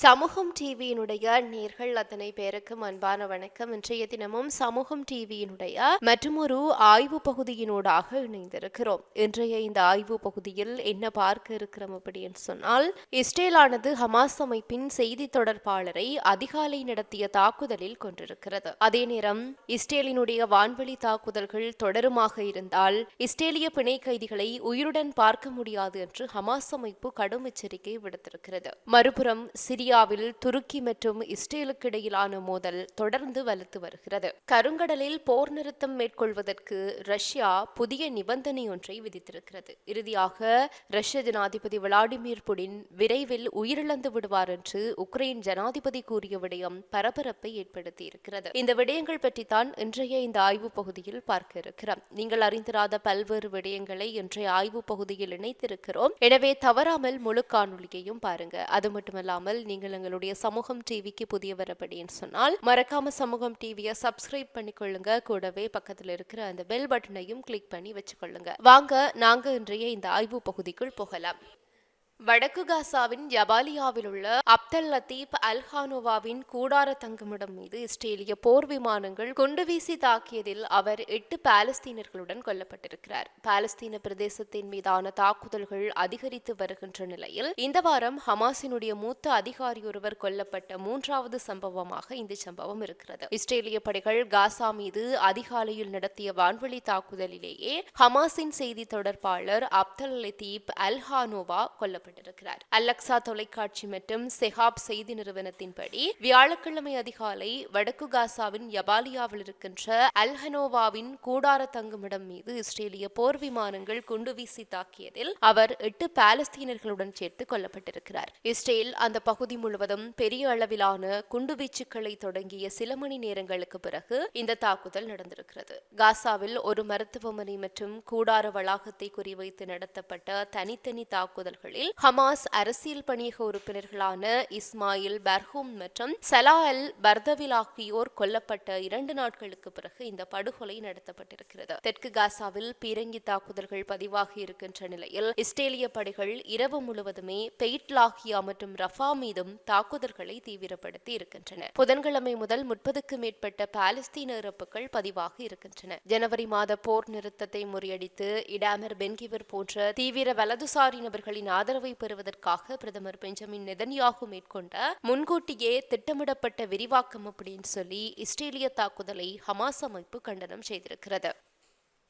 சமூகம் டிவியினுடைய நேர்கள் அத்தனை பேருக்கும் அன்பான வணக்கம். இன்றைய தினமும் சமூகம் டிவியினுடைய மற்றொரு ஆய்வு பகுதியினூடாக இணைந்திருக்கிறோம். இன்றைய இந்த ஆய்வு பகுதியில் என்ன பார்க்க இருக்கிறோம் அப்படின்னு சொன்னால் இஸ்ரேலானது ஹமாஸ் அமைப்பின் செய்தி தொடர்பாளரை அதிகாலை நடத்திய தாக்குதலில் கொண்டிருக்கிறது அதே நேரம் இஸ்ரேலினுடைய வான்வெளி தாக்குதல்கள் தொடருமாக இருந்தால் இஸ்ரேலிய பிணை கைதிகளை உயிருடன் பார்க்க முடியாது என்று ஹமாஸ் அமைப்பு கடும் எச்சரிக்கை விடுத்திருக்கிறது. மறுபுறம் சிரியாவில் துருக்கி மற்றும் இஸ்ரேலுக்கு இடையிலான மோதல் தொடர்ந்து வலுத்து வருகிறது. கருங்கடலில் போர் நிறுத்தம் மேற்கொள்வதற்கு ரஷ்யா புதிய நிபந்தனை ஒன்றை விதித்திருக்கிறது. இறுதியாக ரஷ்ய ஜனாதிபதி விளாடிமிர் புடின் விரைவில் உயிரிழந்து விடுவார் என்று உக்ரைன் ஜனாதிபதி கூறிய விடயம் பரபரப்பை ஏற்படுத்தியிருக்கிறது. இந்த விடயங்கள் பற்றித்தான் இன்றைய இந்த ஆய்வு பகுதியில் பார்க்க இருக்கிறோம். நீங்கள் அறிந்திராத பல்வேறு விடயங்களை இன்றைய ஆய்வு பகுதியில் இணைத்திருக்கிறோம். எனவே தவறாமல் முழு காணொலியையும் பாருங்க. அது மட்டுமல்லாமல் நீங்கள் நீங்கள் எங்களுடைய சமூகம் டிவிக்கு புதியவர் அப்படின்னு சொன்னால் மறக்காம சமூகம் டிவியை சப்ஸ்கிரைப் பண்ணிக்கொள்ளுங்க. கூடவே பக்கத்தில் இருக்கிற அந்த பெல் பட்டனையும் கிளிக் பண்ணி வச்சுக்கொள்ளுங்க. வாங்க நாங்க இன்றைய இந்த ஆய்வு பகுதிக்குள் போகலாம். வடக்கு காசாவின் ஜபாலியாவில் உள்ள அப்தல் லத்தீப் அல்ஹானோவாவின் கூடார தங்குமிடம் மீது இஸ்ரேலிய போர் விமானங்கள் குண்டு வீசி தாக்கியதில் அவர் எட்டு பாலஸ்தீனர்களுடன் கொல்லப்பட்டிருக்கிறார். பாலஸ்தீன பிரதேசத்தின் மீதான தாக்குதல்கள் அதிகரித்து வருகின்ற நிலையில் இந்த வாரம் ஹமாஸினுடைய மூத்த அதிகாரி ஒருவர் கொல்லப்பட்ட மூன்றாவது சம்பவமாக இந்த சம்பவம் இருக்கிறது. இஸ்ரேலிய படைகள் காசா மீது அதிகாலையில் நடத்திய வான்வெளி தாக்குதலிலேயே ஹமாஸின் செய்தி தொடர்பாளர் அப்தல் லத்தீப் அல்ஹானோவா கொல்லப்பட்டார். கொல்லப்பட்டிருக்கிறார் அலக்சா தொலைக்காட்சி மற்றும் செஹாப் செய்தி நிறுவனத்தின்படி வியாழக்கிழமை அதிகாலை வடக்கு காசாவின் யபாலியாவில் இருக்கின்ற அல்ஹனோவாவின் கூடார தங்குமிடம் மீது இஸ்ரேலிய போர் விமானங்கள் குண்டு வீசி தாக்கியதில் அவர் எட்டு பாலஸ்தீனர்களுடன் சேர்த்து கொல்லப்பட்டிருக்கிறார். இஸ்ரேல் அந்த பகுதி முழுவதும் பெரிய அளவிலான குண்டுவீச்சுக்களை தொடங்கிய சில மணி நேரங்களுக்கு பிறகு இந்த தாக்குதல் நடந்திருக்கிறது. காசாவில் ஒரு மருத்துவமனை மற்றும் கூடார வளாகத்தை குறிவைத்து நடத்தப்பட்ட தனித்தனி தாக்குதல்களில் ஹமாஸ் அரசியல் பணியக உறுப்பினர்களான இஸ்மாயில் பர்ஹூம் மற்றும் சலா அல் பர்தவில் ஆகியோர் கொல்லப்பட்ட இரண்டு நாட்களுக்கு பிறகு இந்த படுகொலை நடத்தப்பட்டிருக்கிறது. தெற்கு காசாவில் பீரங்கி தாக்குதல்கள் பதிவாகி இருக்கின்ற நிலையில் இஸ்ரேலிய படைகள் இரவு முழுவதுமே பெயிட்லாகியா மற்றும் ரஃபா மீதும் தாக்குதல்களை தீவிரப்படுத்தி இருக்கின்றன. புதன்கிழமை முதல் முப்பதுக்கு மேற்பட்ட பாலஸ்தீன இறப்புகள் பதிவாகி இருக்கின்றன. ஜனவரி மாத போர் நிறுத்தத்தை முறியடித்து இடாமர் பென்கிவர் போன்ற தீவிர வலதுசாரி நபர்களின் ஆதரவை பெறுவதற்காக பிரதமர் பெஞ்சமின் நெதன்யாகு மேற்கொண்ட முன்கூட்டியே திட்டமிடப்பட்ட விரிவாக்கம் அப்படின்னு சொல்லி இஸ்ரேலிய தாக்குதலை ஹமாஸ் அமைப்பு கண்டனம் செய்திருக்கிறது.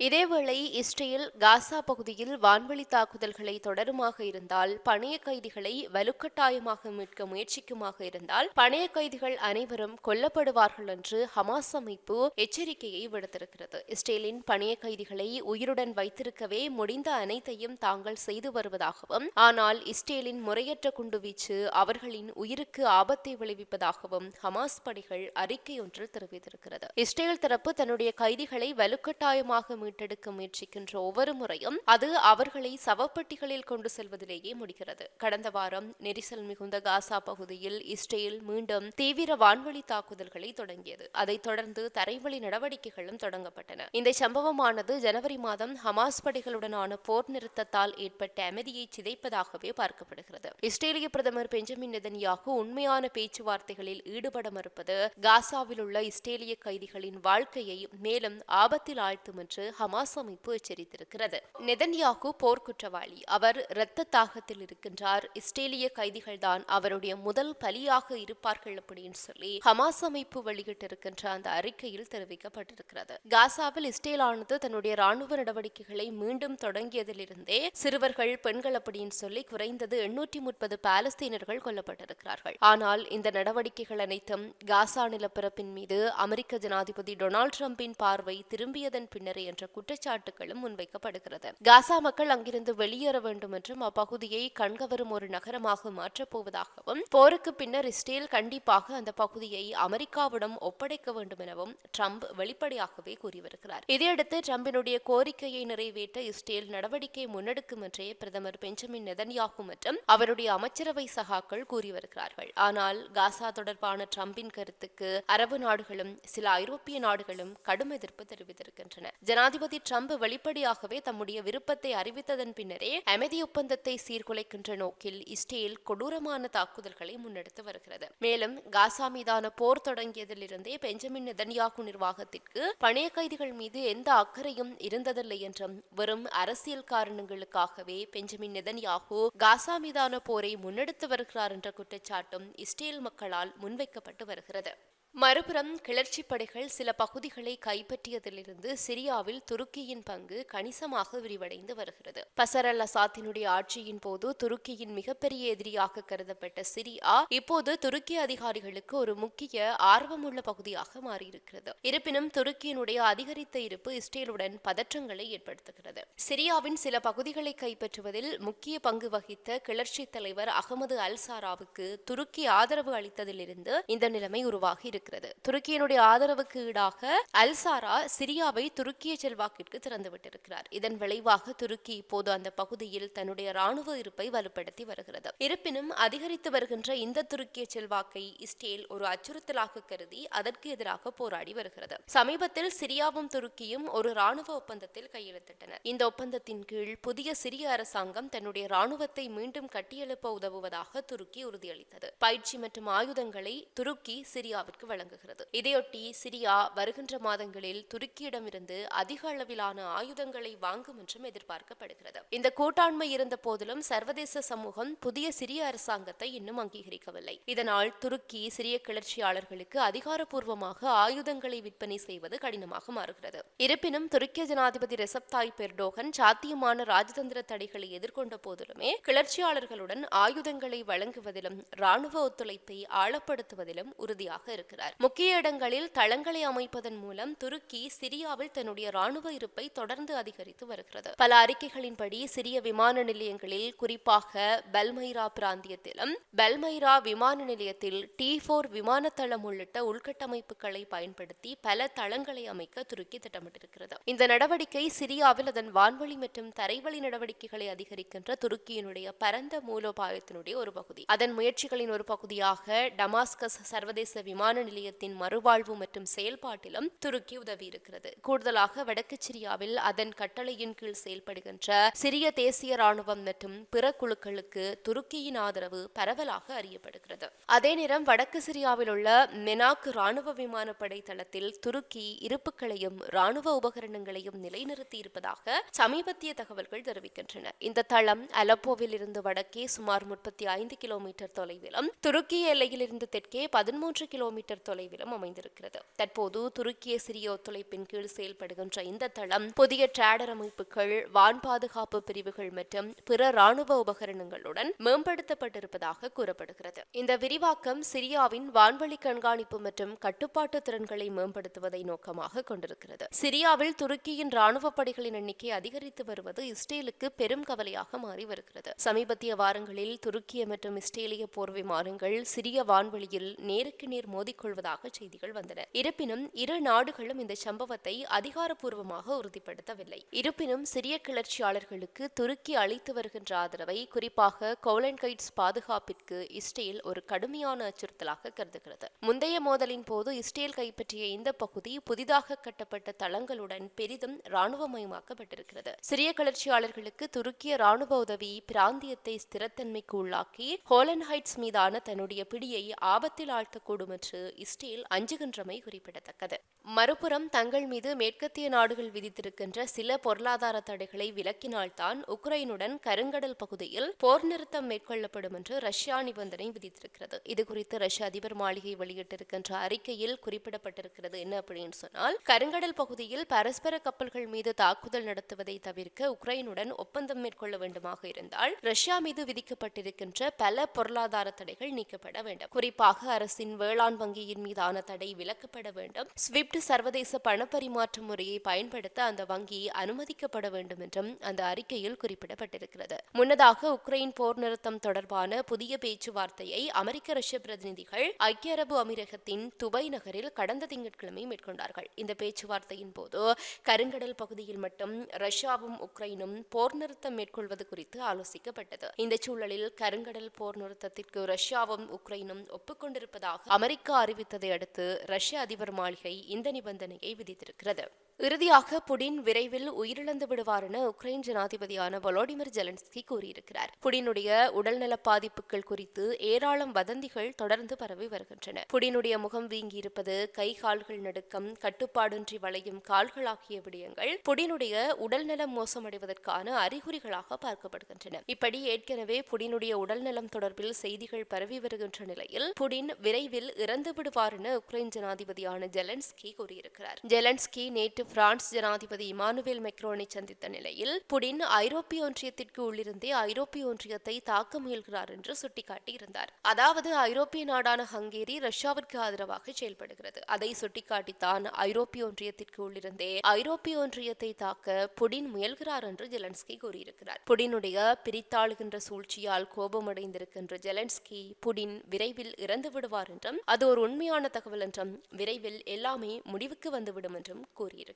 இதேவேளை இஸ்ரேல் காசா பகுதியில் வான்வெளி தாக்குதல்களை தொடருமாக இருந்தால் பணைய கைதிகளை வலுக்கட்டாயமாக மீட்க முயற்சிக்குமாக இருந்தால் பணைய கைதிகள் அனைவரும் கொல்லப்படுவார்கள் என்று ஹமாஸ் அமைப்பு எச்சரிக்கையை விடுத்திருக்கிறது. இஸ்ரேலின் பணைய கைதிகளை உயிருடன் வைத்திருக்கவே முடிந்த அனைத்தையும் தாங்கள் செய்து வருவதாகவும் ஆனால் இஸ்ரேலின் முறையற்ற குண்டுவீச்சு அவர்களின் உயிருக்கு ஆபத்தை விளைவிப்பதாகவும் ஹமாஸ் படைகள் அறிக்கை ஒன்றில் தெரிவித்திருக்கிறது. இஸ்ரேல் தரப்பு தன்னுடைய கைதிகளை வலுக்கட்டாயமாக மீட்டெடுக்க முயற்சிக்கின்ற ஒவ்வொரு முறையும் அது அவர்களை சவப்பெட்டிகளில் கொண்டு செல்வதிலேயே முடிகிறது. கடந்த வாரம் நெரிசல் மிகுந்த காசா பகுதியில் இஸ்ரேல் மீண்டும் தீவிர வான்வழி தாக்குதல்களை தொடங்கியது. அதைத் தொடர்ந்து தரைவழி நடவடிக்கைகளும் தொடங்கப்பட்டன. இந்த சம்பவமானது ஜனவரி மாதம் ஹமாஸ் படைகளுடனான போர் நிறுத்தத்தால் ஏற்பட்ட அமைதியை சிதைப்பதாகவே பார்க்கப்படுகிறது. இஸ்ரேலிய பிரதமர் பெஞ்சமின் நெதன்யாகு உண்மையான பேச்சுவார்த்தைகளில் ஈடுபட மறுப்பது காசாவில் உள்ள இஸ்ரேலிய கைதிகளின் வாழ்க்கையை மேலும் ஆபத்தில் ஆழ்த்தும் என்று ஹமாஸ் அமைப்பு எச்சரித்திருக்கிறது. நெதன்யாகு போர்க்குற்றவாளி. அவர் இரத்த தாகத்தில் இருக்கின்றார். இஸ்ரேலிய கைதிகள் தான் அவருடைய முதல் பலியாக இருப்பார்கள் அப்படின்னு சொல்லி ஹமாஸ் அமைப்பு வெளியிட்டிருக்கின்ற அந்த அறிக்கையில் தெரிவிக்கப்பட்டிருக்கிறது. காசாவில் இஸ்ரேலானது தன்னுடைய ராணுவ நடவடிக்கைகளை மீண்டும் தொடங்கியதிலிருந்தே சிறுவர்கள் பெண்கள் அப்படின்னு சொல்லி குறைந்தது எண்ணூற்றி முப்பது பாலஸ்தீனர்கள் கொல்லப்பட்டிருக்கிறார்கள். ஆனால் இந்த நடவடிக்கைகள் அனைத்தும் காசா நிலப்பரப்பின் மீது அமெரிக்க ஜனாதிபதி டொனால்டு டிரம்பின் பார்வை திரும்பியதன் பின்னரே என்ற குற்றச்சாட்டுகளும் முன்வைக்கப்படுகிறது. காசா மக்கள் அங்கிருந்து வெளியேற வேண்டும் என்றும் அப்பகுதியை கண்கவரும் ஒரு நகரமாக மாற்றப்போவதாகவும் போருக்கு பின்னர் இஸ்ரேல் கண்டிப்பாக அந்த பகுதியை அமெரிக்காவிடம் ஒப்படைக்க வேண்டும் எனவும் ட்ரம்ப் வெளிப்படையாகவே கூறி வருகிறார் இதையடுத்து ட்ரம்பினுடைய கோரிக்கையை நிறைவேற்ற இஸ்ரேல் நடவடிக்கை முன்னெடுக்கும் என்றே பிரதமர் பெஞ்சமின் நெதன்யாகு மற்றும் அவருடைய அமைச்சரவை சகாக்கள் கூறி வருகிறார்கள் ஆனால் காசா தொடர்பான ட்ரம்பின் கருத்துக்கு அரபு நாடுகளும் சில ஐரோப்பிய நாடுகளும் கடும் எதிர்ப்பு தெரிவித்திருக்கின்றன. ஜனாதிபதி ஜனாதிபதி ட்ரம்ப் வெளிப்படையாகவே தம்முடைய விருப்பத்தை அறிவித்ததன் பின்னரே அமைதி ஒப்பந்தத்தை சீர்குலைக்கின்ற நோக்கில் இஸ்ரேல் கொடூரமான தாக்குதல்களை முன்னெடுத்து வருகிறது. மேலும் காசா மீதான போர் தொடங்கியதிலிருந்தே பெஞ்சமின் நெதன்யாகு நிர்வாகத்திற்கு பணைய கைதிகள் மீது எந்த அக்கறையும் இருந்ததில்லை என்றும் வெறும் அரசியல் காரணங்களுக்காகவே பெஞ்சமின் நெதன்யாகு காசா மீதான போரை முன்னெடுத்து வருகிறார் என்ற குற்றச்சாட்டும் இஸ்ரேல் மக்களால் முன்வைக்கப்பட்டு வருகிறது. மறுபுறம் கிளர்ச்சி படைகள் சில பகுதிகளை கைப்பற்றியதிலிருந்து சிரியாவில் துருக்கியின் பங்கு கணிசமாக விரிவடைந்து வருகிறது. பசர் அல் அசாத்தினுடைய ஆட்சியின் போது துருக்கியின் மிகப்பெரிய எதிரியாக கருதப்பட்ட சிரியா இப்போது துருக்கி அதிகாரிகளுக்கு ஒரு முக்கிய ஆர்வமுள்ள பகுதியாக மாறியிருக்கிறது. இருப்பினும் துருக்கியினுடைய அதிகரித்த இருப்பு இஸ்ரேலுடன் பதற்றங்களை ஏற்படுத்துகிறது. சிரியாவின் சில பகுதிகளை கைப்பற்றுவதில் முக்கிய பங்கு வகித்த கிளர்ச்சி தலைவர் அகமது அல் சாராவுக்கு துருக்கி ஆதரவு அளித்ததிலிருந்து இந்த நிலைமை உருவாகி இருக்கிறது துருக்கியினுடைய ஆதரவுக்கு ஈடாக அல்சாரா சிரியாவை துருக்கிய செல்வாக்கிற்கு திறந்து விட்டிருக்கிறார். இதன் விளைவாக துருக்கி இப்போது அந்த பகுதியில் தன்னுடைய ராணுவ இருப்பை வலுப்படுத்தி வருகிறது. இருப்பினும் அதிகரித்து வருகின்ற இந்த துருக்கிய செல்வாக்கை இஸ்ரேல் ஒரு அச்சுறுத்தலாக கருதி அதற்கு எதிராக போராடி வருகிறது. சமீபத்தில் சிரியாவும் துருக்கியும் ஒரு ராணுவ ஒப்பந்தத்தில் கையெழுத்திட்டனர் இந்த ஒப்பந்தத்தின் கீழ் புதிய சிரிய அரசாங்கம் தன்னுடைய ராணுவத்தை மீண்டும் கட்டியெழுப்ப உதவுவதாக துருக்கி உறுதியளித்தது. பயிற்சி மற்றும் ஆயுதங்களை துருக்கி சிரியாவிற்கு வழங்குகிறது. இதையொட்டி சிரியா வருகின்ற மாதங்களில் துருக்கியிடமிருந்து அதிக அளவிலான ஆயுதங்களை வாங்கும் என்றும் எதிர்பார்க்கப்படுகிறது. இந்த கூட்டாண்மை இருந்த போதிலும் சர்வதேச சமூகம் புதிய சிரிய அரசாங்கத்தை இன்னும் அங்கீகரிக்கவில்லை. இதனால் துருக்கி சிரிய கிளர்ச்சியாளர்களுக்கு அதிகாரப்பூர்வமாக ஆயுதங்களை விற்பனை செய்வது கடினமாக மாறுகிறது. இருப்பினும் துருக்கிய ஜனாதிபதி ரெசப் தாய் பெர்டோகன் சாத்தியமான ராஜதந்திர தடைகளை எதிர்கொண்ட போதிலுமே கிளர்ச்சியாளர்களுடன் ஆயுதங்களை வழங்குவதிலும் ராணுவ ஒத்துழைப்பை ஆழப்படுத்துவதிலும் உறுதியாக இருக்கிறார். முக்கிய இடங்களில் தளங்களை அமைப்பதன் மூலம் துருக்கி சிரியாவில் தன்னுடைய ராணுவ இருப்பை தொடர்ந்து அதிகரித்து வருகிறது. பல அறிக்கைகளின்படி சிரிய விமான நிலையங்களில் குறிப்பாக பல்மைரா பிராந்தியத்திலும் பல்மைரா விமான நிலையத்தில் டி போர் விமானத்தளம் உள்ளிட்ட உள்கட்டமைப்புகளை பயன்படுத்தி பல தளங்களை அமைக்க துருக்கி திட்டமிட்டிருக்கிறது. இந்த நடவடிக்கை சிரியாவில் அதன் வான்வழி மற்றும் தரைவழி நடவடிக்கைகளை அதிகரிக்கின்ற துருக்கியினுடைய பரந்த மூலோபாயத்தினுடைய ஒரு பகுதி. அதன் முயற்சிகளின் ஒரு பகுதியாக டமாஸ்கஸ் சர்வதேச விமான நிலையத்தின் மறுவாழ்வு மற்றும் செயல்பாட்டிலும் துருக்கி உதவியிருக்கிறது. கூடுதலாக வடக்கு சிரியாவில் அதன் கட்டளையின் கீழ் செயல்படுகின்ற சிரிய தேசிய ராணுவம் மற்றும் பிற குழுக்களுக்கு துருக்கியின் ஆதரவு பரவலாக அறியப்படுகிறது. அதே நேரம் வடக்கு சிரியாவில் உள்ள மெனாக் ராணுவ விமானப்படை தளத்தில் துருக்கி இருப்புகளையும் ராணுவ உபகரணங்களையும் நிலைநிறுத்தி இருப்பதாக சமீபத்திய தகவல்கள் தெரிவிக்கின்றன. இந்த தளம் அலப்போவில் இருந்து வடக்கே சுமார் முப்பத்தி ஐந்து கிலோமீட்டர் தொலைவிலும் துருக்கி எல்லையிலிருந்து தெற்கே பதிமூன்று கிலோமீட்டர் தொலைவிலும் அமைந்திருக்கிறது. தற்போது துருக்கிய சிறிய ஒத்துழைப்பின் கீழ் செயல்படுகின்ற இந்த தளம் புதிய டிராடர் அமைப்புகள் வான் பாதுகாப்பு பிரிவுகள் மற்றும் பிற ராணுவ உபகரணங்களுடன் மேம்படுத்தப்பட்டிருப்பதாக கூறப்படுகிறது. இந்த விரிவாக்கம் சிரியாவின் வான்வழி கண்காணிப்பு மற்றும் கட்டுப்பாட்டு திறன்களை மேம்படுத்துவதை நோக்கமாக கொண்டிருக்கிறது. சிரியாவில் துருக்கியின் ராணுவ படைகளின் எண்ணிக்கை அதிகரித்து வருவது இஸ்ரேலுக்கு பெரும் கவலையாக மாறி வருகிறது. சமீபத்திய வாரங்களில் துருக்கிய மற்றும் இஸ்ரேலிய போர் விமானங்கள் சிரிய வான்வெளியில் நேருக்கு நேர் மோதிக்கொள்வதாக செய்திகள் வந்தன. இருப்பினும் இரு நாடுகளும் இந்த சம்பவத்தை அதிகாரப்பூர்வமாக உறுதிப்படுத்தவில்லை. இருப்பினும் சிரிய கிளர்ச்சியாளர்களுக்கு துருக்கி அளித்து வருகின்ற ஆதரவை குறிப்பாக கோலன் கைட்ஸ் பாதுகாப்பிற்கு இஸ்ரேல் ஒரு கடுமையான அச்சுறுத்தலாக கருதுகிறது. முந்தைய மோதலின் போது இஸ்ரேல் கைப்பற்றிய இந்த பகுதி புதிதாக கட்டப்பட்ட தளங்களுடன் பெரிதும் இராணுவமயமாக்கப்பட்டிருக்கிறது. சிரிய கிளர்ச்சியாளர்களுக்கு துருக்கிய ராணுவ உதவி பிராந்தியத்தை ஸ்திரத்தன்மைக்கு உள்ளாக்கி ஹோலன் ஹைட்ஸ் மீதான தன்னுடைய பிடியை ஆபத்தில் ஆழ்த்தக்கூடும் என்று இஸ்ரேல் அஞ்சுகின்றமை குறிப்பிடத்தக்கது. மறுபுறம் தங்கள் மீது மேற்கத்திய நாடுகள் விதித்திருக்கின்ற சில பொருளாதார தடைகளை விலக்கினால்தான் உக்ரைனுடன் கருங்கடல் பகுதியில் போர் நிறுத்தம் மேற்கொள்ளப்படும் என்று ரஷ்யா நிபந்தனை விதித்திருக்கிறது. இதுகுறித்து ரஷ்ய அதிபர் மாளிகை வெளியிட்டிருக்கின்ற அறிக்கையில் குறிப்பிடப்பட்டிருக்கிறது. என்ன அப்படின்னு சொன்னால் கருங்கடல் பகுதியில் பரஸ்பர கப்பல்கள் மீது தாக்குதல் நடத்துவதை தவிர்க்க உக்ரைனுடன் ஒப்பந்தம் மேற்கொள்ள வேண்டுமாக இருந்தால் ரஷ்யா மீது விதிக்கப்பட்டிருக்கின்ற பல பொருளாதார தடைகள் நீக்கப்பட வேண்டும். குறிப்பாக அரசின் வேளாண் வங்கி வங்கியின் மீதான தடை விலக்கப்பட வேண்டும். ஸ்விப்ட் சர்வதேச பணப்பரிமாற்ற முறையை பயன்படுத்த அந்த வங்கி அனுமதிக்கப்பட வேண்டும் என்றும் அந்த அறிக்கையில் குறிப்பிடப்பட்டிருக்கிறது. முன்னதாக உக்ரைன் போர் நிறுத்தம் தொடர்பான புதிய பேச்சுவார்த்தையை அமெரிக்க ரஷ்ய பிரதிநிதிகள் ஐக்கிய அரபு அமீரகத்தின் துபை நகரில் கடந்த திங்கட்கிழமை மேற்கொண்டார்கள். இந்த பேச்சுவார்த்தையின் போது கருங்கடல் பகுதியில் மட்டும் ரஷ்யாவும் உக்ரைனும் போர் நிறுத்தம் மேற்கொள்வது குறித்து ஆலோசிக்கப்பட்டது. இந்த சூழலில் கருங்கடல் போர் நிறுத்தத்திற்கு ரஷ்யாவும் உக்ரைனும் ஒப்புக்கொண்டிருப்பதாக அமெரிக்கா அறிவித்ததை அடுத்து ரஷ்ய அதிபர் மாளிகை இந்த நிபந்தனையை விதித்திருக்கிறது. இறுதியாக புடின் விரைவில் உயிரிழந்து விடுவார் என உக்ரைன் ஜனாதிபதியான வொலோடிமிர் ஜெலன்ஸ்கி கூறியிருக்கிறார். புடினுடைய உடல்நல பாதிப்புகள் குறித்து ஏராளம் வதந்திகள் தொடர்ந்து பரவி வருகின்றன. புடினுடைய முகம் வீங்கியிருப்பது கை கால்கள் நடுக்கம் கட்டுப்பாடின்றி வளையும் கால்கள் ஆகிய விடயங்கள் புடினுடைய உடல்நலம் மோசமடைவதற்கான அறிகுறிகளாக பார்க்கப்படுகின்றன. இப்படி ஏற்கனவே புடினுடைய உடல்நலம் தொடர்பில் செய்திகள் பரவி வருகின்ற நிலையில் புடின் விரைவில் இறந்து விடுவார் என உக்ரைன் ஜனாதிபதியான ஜெலன்ஸ்கி கூறியிருக்கிறார். ஜெலன்ஸ்கி நேற்று பிரான்ஸ் ஜனாதிபதி இமானுவேல் மெக்ரோனை சந்தித்த நிலையில் புடின் ஐரோப்பிய ஒன்றியத்திற்கு உள்ளிருந்தே ஐரோப்பிய ஒன்றியத்தை தாக்க முயல்கிறார் என்று சுட்டிக்காட்டியிருந்தார். அதாவது ஐரோப்பிய நாடான ஹங்கேரி ரஷ்யாவிற்கு ஆதரவாக செயல்படுகிறது. அதை சுட்டிக்காட்டித்தான் ஐரோப்பிய ஒன்றியத்திற்கு உள்ளிருந்தே ஐரோப்பிய ஒன்றியத்தை தாக்க புடின் முயல்கிறார் என்று ஜெலன்ஸ்கி கூறியிருக்கிறார். புடினுடைய பிரித்தாளுகின்ற சூழ்ச்சியால் கோபமடைந்திருக்கின்ற ஜெலன்ஸ்கி புடின் விரைவில் இறந்து விடுவார் என்றும் அது ஒரு உண்மையான தகவல் என்றும் விரைவில் எல்லாமே முடிவுக்கு வந்துவிடும் என்றும் கூறியிருக்கிறார்.